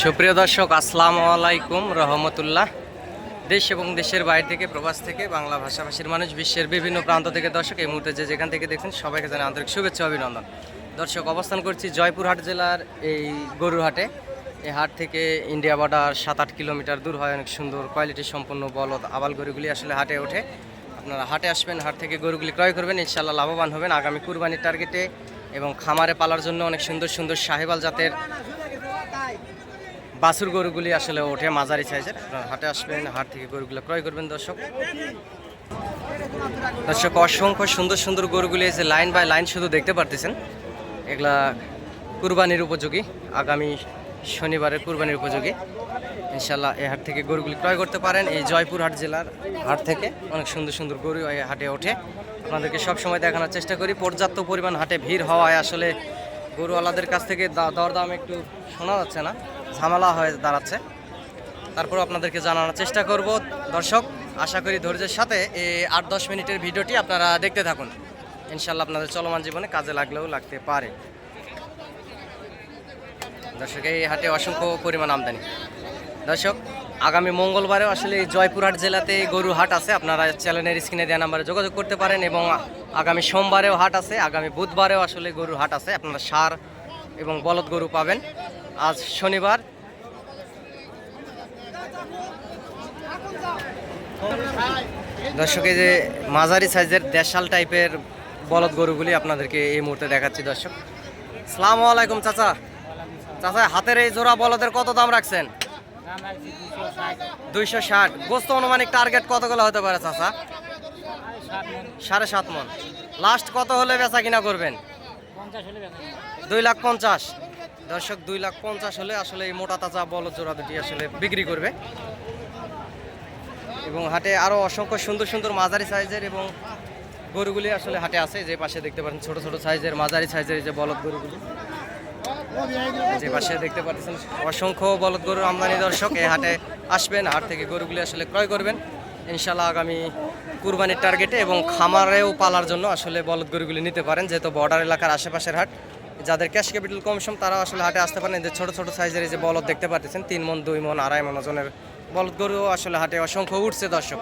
সুপ্রিয় দর্শক, আসসালামু আলাইকুম, রহমতুল্লাহ। দেশ এবং দেশের বাইরে থেকে, প্রবাস থেকে, বাংলা ভাষাভাষীর মানুষ, বিশ্বের বিভিন্ন প্রান্ত থেকে দর্শক, এই মুহূর্তে যে যেখান থেকে দেখছেন, সবাইকে জানাই আন্তরিক শুভেচ্ছা অভিনন্দন। দর্শক, অবস্থান করছি জয়পুরহাট জেলার এই গরুর হাটে এই হাট থেকে ইন্ডিয়া বর্ডার সাত আট কিলোমিটার দূর হয়, অনেক সুন্দর কোয়ালিটি সম্পন্ন বলদ আবাল গরুগুলি আসলে হাটে ওঠে। আপনারা হাটে আসবেন, হাট থেকে গরুগুলি ক্রয় করবেন ইনশাল্লাহ লাভবান হবেন। আগামী কুরবানির টার্গেটে এবং খামারে পালার জন্য অনেক সুন্দর সুন্দর সাহেবাল জাতের বাছুর গরুগুলি আসলে ওঠে মাঝারি সাইজের। হাটে আসবেন, হাট থেকে গরুগুলো ক্রয় করবেন দর্শক। দর্শক, অসংখ্য সুন্দর সুন্দর গরুগুলি এসে লাইন বাই লাইন শুধু দেখতে পারতেছেন। এগুলা কুরবানির উপযোগী, আগামী শনিবারের কুরবানির উপযোগী। ইনশাল্লাহ এই হাট থেকে গরুগুলি ক্রয় করতে পারেন। এই জয়পুরহাট জেলার হাট থেকে অনেক সুন্দর সুন্দর গরু এই হাটে ওঠে। আপনাদেরকে সব সময় দেখানোর চেষ্টা করি, পর্যাপ্ত পরিমাণ হাটে ভিড় হওয়ায় আসলে গরুওয়ালাদের কাছ থেকে দরদাম একটু শোনা যাচ্ছে না। ঝামেলা হয়ে দাঁড়াচ্ছে। তারপর আপনাদেরকে জানানোর চেষ্টা করব। দর্শক, আশা করি ধৈর্যের সাথে এই আট দশ মিনিটের ভিডিওটি আপনারা দেখতে থাকুন। ইনশাল্লাহ আপনাদের চলমান জীবনে কাজে লাগলেও লাগতে পারে। দর্শক, এই হাটে অসংখ্য পরিমাণ আমদানি। দর্শক, আগামী মঙ্গলবারেও আসলে জয়পুরহাট জেলাতে গরু হাট আছে। আপনারা চ্যানেলের স্ক্রিনে দেওয়া নাম্বারে যোগাযোগ করতে পারেন এবং আগামী সোমবারেও হাট আছে। আগামী বুধবারেও আসলে গরু হাট আছে। আপনারা সার এবং বলদ গরু পাবেন। আজ শনিবার। দর্শক এই যে মাঝারি সাইজের দেশাল টাইপের বলদ গরুগুলি আপনাদেরকে এই মুহূর্তে দেখাচ্ছি দর্শক। সালামু আলাইকুম চাচা। চাচা হাতের এই জোড়া বলদের কত দাম রাখছেন? দুইশো ষাট। গোস্ত অনুমানিক টার্গেট কতগুলো হতে পারে চাচা? সাড়ে সাত মন। লাস্ট কত হলে বেচা কিনা করবেন? দুই লাখ পঞ্চাশ। দর্শক দুই লাখ পঞ্চাশ হলে আসলে এই মোটা তাজা বলদ জোড়া দুটি আসলে বিক্রি করবে। এবং হাটে আরও অসংখ্য সুন্দর সুন্দর মাঝারি সাইজের এবং গরুগুলি আসলে হাটে আছে। যে পাশে দেখতে পাচ্ছেন ছোট ছোট সাইজের, মাঝারি সাইজের যে বলদ গরুগুলি। যে পাশে দেখতে পাচ্ছেন অসংখ্য বলদ গরুর আমদানি দর্শক, এই হাটে আসবেন, হাট থেকে গরুগুলি আসলে ক্রয় করবেন। ইনশাল্লাহ আগামী কুরবানির টার্গেটে এবং খামারেও পালার জন্য আসলে বলদ গরুগুলি নিতে পারেন, যেহেতু বর্ডার এলাকার আশেপাশের হাট। যাদের ক্যাশ ক্যাপিটাল কমিশন তারা আসলে হাটে আসতে পারেন। যে ছোট ছোট সাইজের এই যে বলদ দেখতে পাচ্ছেন তিন মন, দুই মন, আড়াই মন ওজনের বলদ গরু আসলে হাটে অসংখ্য উঠছে, দর্শক।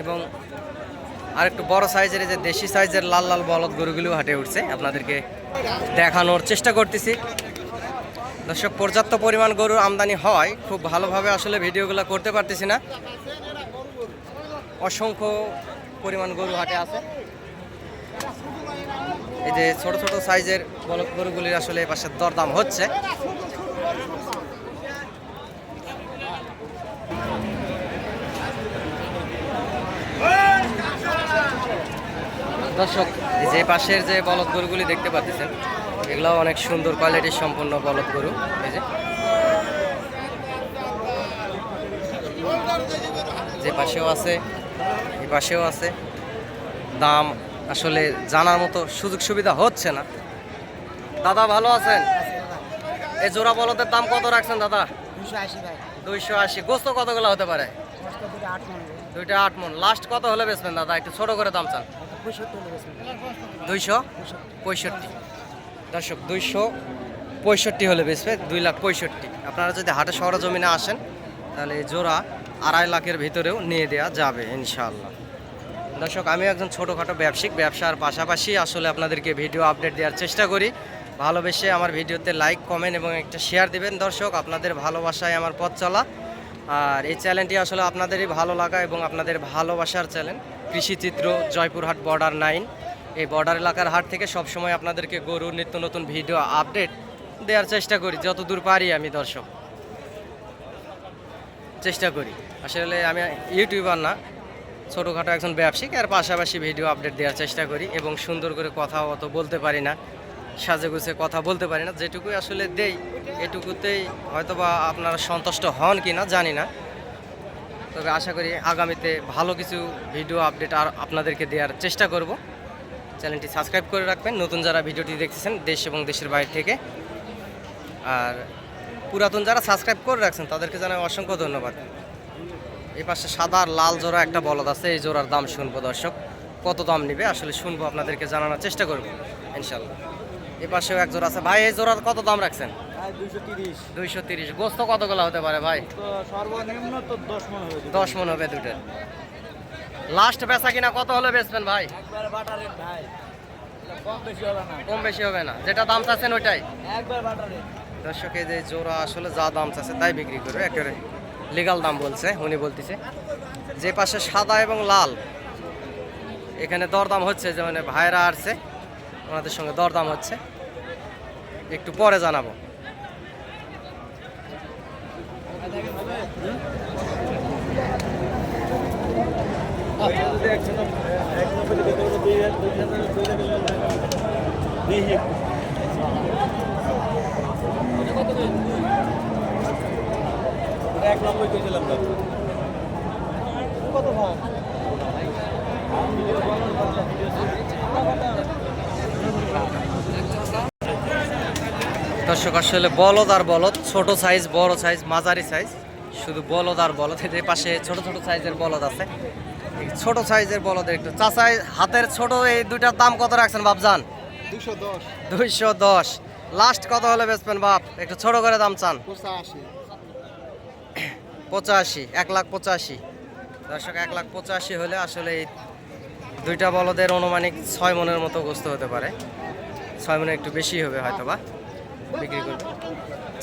এবং আর একটু বড় সাইজের যে দেশি সাইজের লাল লাল বলদ গরুগুলো হাটে উঠছে। আপনাদেরকে দেখানোর চেষ্টা করতেছি। দর্শক, পর্যাপ্ত পরিমাণ গরুর আমদানি হয়। খুব ভালোভাবে আসলে ভিডিওগুলো করতে পারতেছি না। অসংখ্য পরিমাণ গরু হাটে আছে। এই যে ছোট ছোট সাইজের গরুগুলির আসলে পাশে দরদাম হচ্ছে। দর্শক, এই যে পাশের যে বলদ গরুগুলি দেখতে পাচ্ছেন এগুলো অনেক সুন্দর কোয়ালিটির সম্পূর্ণ বলদ গরু, এই যে। যে পাশেও আছে, এই পাশেও আছে, দাম আসলে জানার মতো সুযোগ সুবিধা হচ্ছে না। দাদা ভালো আছেন? এই জোড়া বলদের দাম কত রাখছেন দাদা? দুইশো আশি গোস্ত কতগুলো হতে পারে? আট মন। দুইটা আট মন। লাস্ট কত হলে বেচবেন দাদা? একটু ছোট করে দাম চান। দুইশো পঁয়ষট্টি। দর্শক দুইশো পঁয়ষট্টি হলে বেচবে দুই লাখ পঁয়ষট্টি। আপনারা যদি হাটে শহরে জমিনে আসেন তাহলে এই জোড়া আড়াই লাখের ভিতরেও নিয়ে দেওয়া যাবে ইনশাআল্লাহ। দর্শক আমি একজন ছোটোখাটো ব্যবসায়িক। ব্যবসার পাশাপাশি আসলে আপনাদেরকে ভিডিও আপডেট দেওয়ার চেষ্টা করি। ভালোবেসে আমার ভিডিওতে লাইক কমেন্ট এবং একটা শেয়ার দিবেন। দর্শক, আপনাদের ভালোবাসায় আমার পথ চলা। আর এই চ্যানেলটি আসলে আপনাদেরই ভালো লাগা এবং আপনাদের ভালোবাসার channel Krishichitra Joypurhat border nine এই বর্ডার এলাকার হাট থেকে সবসময় আপনাদেরকে গরুর নিত্য নতুন ভিডিও আপডেট দেওয়ার চেষ্টা করি। যতদূর পারি আমি, দর্শক। চেষ্টা করি। আসলে আমি ইউটিউবার না ছোটোখাটো একজন ব্যবসায়িক আর পাশাপাশি ভিডিও আপডেট দেওয়ার চেষ্টা করি এবং সুন্দর করে কথা অত বলতে পারি না সাজে গুছে কথা বলতে পারি না, যেটুকুই আসলে দেই, এটুকুতেই হয়তোবা আপনারা সন্তুষ্ট হন কি না জানি না। তবে আশা করি আগামীতে ভালো কিছু ভিডিও আপডেট আর আপনাদেরকে দেওয়ার চেষ্টা করব। চ্যানেলটি সাবস্ক্রাইব করে রাখবেন, নতুন যারা ভিডিওটি দেখতেছেন দেশ এবং দেশের বাইরে থেকে। আর পুরাতন যারা সাবস্ক্রাইব করে রাখছেন, তাদেরকে জানাই অসংখ্য ধন্যবাদ। এই পাশে সাদা আর লাল জোড়া একটা বলদ আছে এই জোড়ার দাম শুনব দর্শক। কত দাম নিবে? আসলে শুনব আপনাদেরকে জানানোর চেষ্টা করব ইনশাল্লাহ। এই পাশেও এক জোড়া আছে। ভাই এই জোড়ার কত দাম রাখছেন? দুইশো তিরিশ। গোস্ত কতগুলো হতে পারে ভাই? সর্বনিম্ন তো দশ মন হবে। দুটোর লাস্ট বেচা কিনা কত হলে বেচবেন ভাই? কম বেশি হবে না। যেটা দাম চাচ্ছেন ওইটাই। দর্শকে যে জোড়া আসলে যা দাম চাচ্ছে তাই বিক্রি করবে একেবারে। লিগাল দাম বলছে, উনি বলতেছে। যে পাশে সাদা এবং লাল। এখানে দরদাম হচ্ছে যে মানে ভাইরা আসছে, ওনাদের সঙ্গে দরদাম হচ্ছে। একটু পরে জানাব। এক নব্বই কেছিলাম কত ভাই দর্শক আসলে বলদ আর বলদ ছোট সাইজ বড় সাইজ মাঝারি সাইজ শুধু বলদ আর বলদ এদের পাশে ছোট ছোট সাইজের বলদ আছে। ছোট সাইজের বলদের একটু। চাচাই হাতের ছোট এই দুইটার দাম কত রাখছেন বাপজান? দুশো দশ। দুইশো দশ। লাস্ট কত হলে বেচবেন বাপ? একটু ছোট করে দাম চান। পঁচাশি। পঁচাশি এক লাখ পঁচাশি। দর্শক এক লাখ পঁচাশি হলে আসলে এই দুইটা বলদের অনুমানিক ছয় মনের মতো গোস্ত হতে পারে। ছয় মনে একটু বেশি হবে হয়তো বা বিক্রি করবে।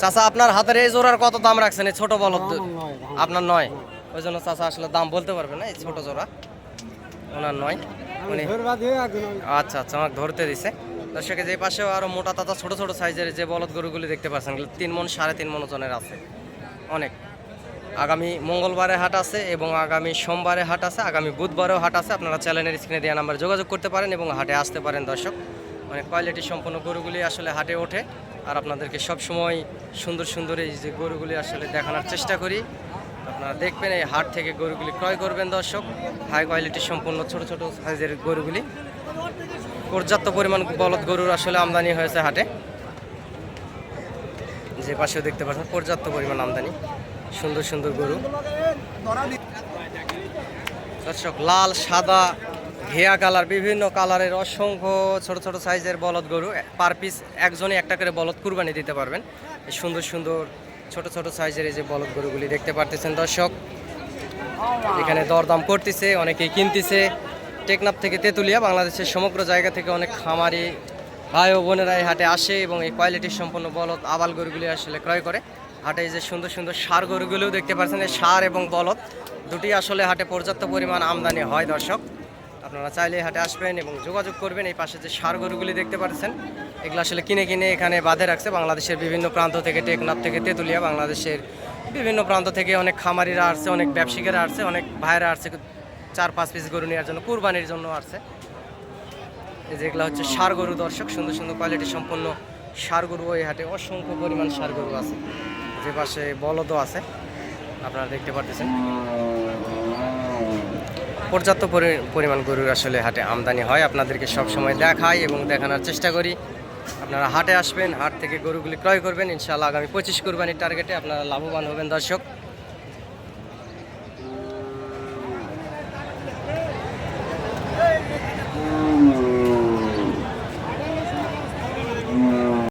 চাচা আপনার হাতের এই জোড়ার কত দাম রাখছেন? এই ছোট বলদ আপনার নয়? ওই জন্য চাচা আসলে দাম বলতে পারবে না এই ছোটো জোড়া। ওনার নয়। উনি আচ্ছা আচ্ছা আমাকে ধরতে দিছে। দর্শকে যে পাশেও আরও মোটা তাতা ছোট ছোট সাইজের যে বলদ গরুগুলি দেখতে পাচ্ছেন তিন মন সাড়ে তিন মন ওজনের আছে। অনেক। আগামী মঙ্গলবারে হাট আছে এবং আগামী সোমবারে হাট আছে, আগামী বুধবারেও হাট আছে। আপনারা চ্যানেলের স্ক্রিনে দেওয়া নাম্বার যোগাযোগ করতে পারেন এবং হাটে আসতে পারেন, দর্শক। মানে কোয়ালিটি সম্পন্ন গরুগুলি আসলে হাটে ওঠে। আর আপনাদেরকে সব সময় সুন্দর সুন্দর এই যে গরুগুলি আসলে দেখানোর চেষ্টা করি। আপনারা দেখবেন এই হাট থেকে গরুগুলি ক্রয় করবেন, দর্শক। হাই কোয়ালিটি সম্পন্ন ছোট ছোট সাইজের গরুগুলি। পর্যাপ্ত পরিমাণ বলদ গরুর আসলে আমদানি হয়েছে হাটে। যে পাশেও দেখতে পাচ্ছেন, পর্যাপ্ত পরিমাণ আমদানি। সুন্দর সুন্দর গরু। দর্শক, লাল, সাদা, ঘিয়া কালার, বিভিন্ন কালারের অসংখ্য ছোট ছোট সাইজের বলদ গরু। পার পিস একজনই একটা করে বলদ কুরবানি দিতে পারবেন। সুন্দর সুন্দর ছোট ছোট সাইজের এই যে বলদ গরুগুলি দেখতে পারতেছেন দর্শক। এখানে দরদাম করতেছে, অনেকেই কিনতেছে। টেকনাফ থেকে তেঁতুলিয়া, বাংলাদেশের সমগ্র জায়গা থেকে অনেক খামারি ভাই ও বোনেরা এই হাটে আসে এবং এই কোয়ালিটির সম্পন্ন বলদ, আবাল গরুগুলি আসলে ক্রয় করে। হাটে যে সুন্দর সুন্দর সার গরুগুলিও দেখতে পাচ্ছেন এই সার এবং বলদ, দুটি আসলে হাটে পর্যাপ্ত পরিমাণ আমদানি হয় দর্শক। আপনারা চাইলে হাটে আসবেন এবং যোগাযোগ করবেন, এই পাশে যে সার গরুগুলি দেখতে পাচ্ছেন, এগুলো আসলে কিনে কিনে এখানে বাঁধে রাখছে বাংলাদেশের বিভিন্ন প্রান্ত থেকে, টেকনাফ থেকে, তেঁতুলিয়া, বাংলাদেশের বিভিন্ন প্রান্ত থেকে অনেক খামারিরা আসছে, অনেক ব্যবসায়ীরা আসছে, অনেক ভাইরা আসছে, চার, পাঁচ পিস গরু নেওয়ার জন্য, কুরবানির জন্য আসছে। এই যেগুলো হচ্ছে সার গরু দর্শক, সুন্দর সুন্দর কোয়ালিটি সম্পন্ন সার গরু, এই হাটে অসংখ্য পরিমাণ সার গরু আছে। যে পাশে বলদও আছে, আপনারা দেখতে পারতেছেন। পর্যাপ্ত পরি- পরিমাণ গরুর আসলে হাটে আমদানি হয়। আপনাদেরকে সবসময় দেখাই এবং দেখানোর চেষ্টা করি। আপনারা হাটে আসবেন, হাট থেকে গরুগুলি ক্রয় করবেন। ইনশাআল্লাহ আগামী পঁচিশ কোরবানির টার্গেটে আপনারা লাভবান হবেন দর্শক।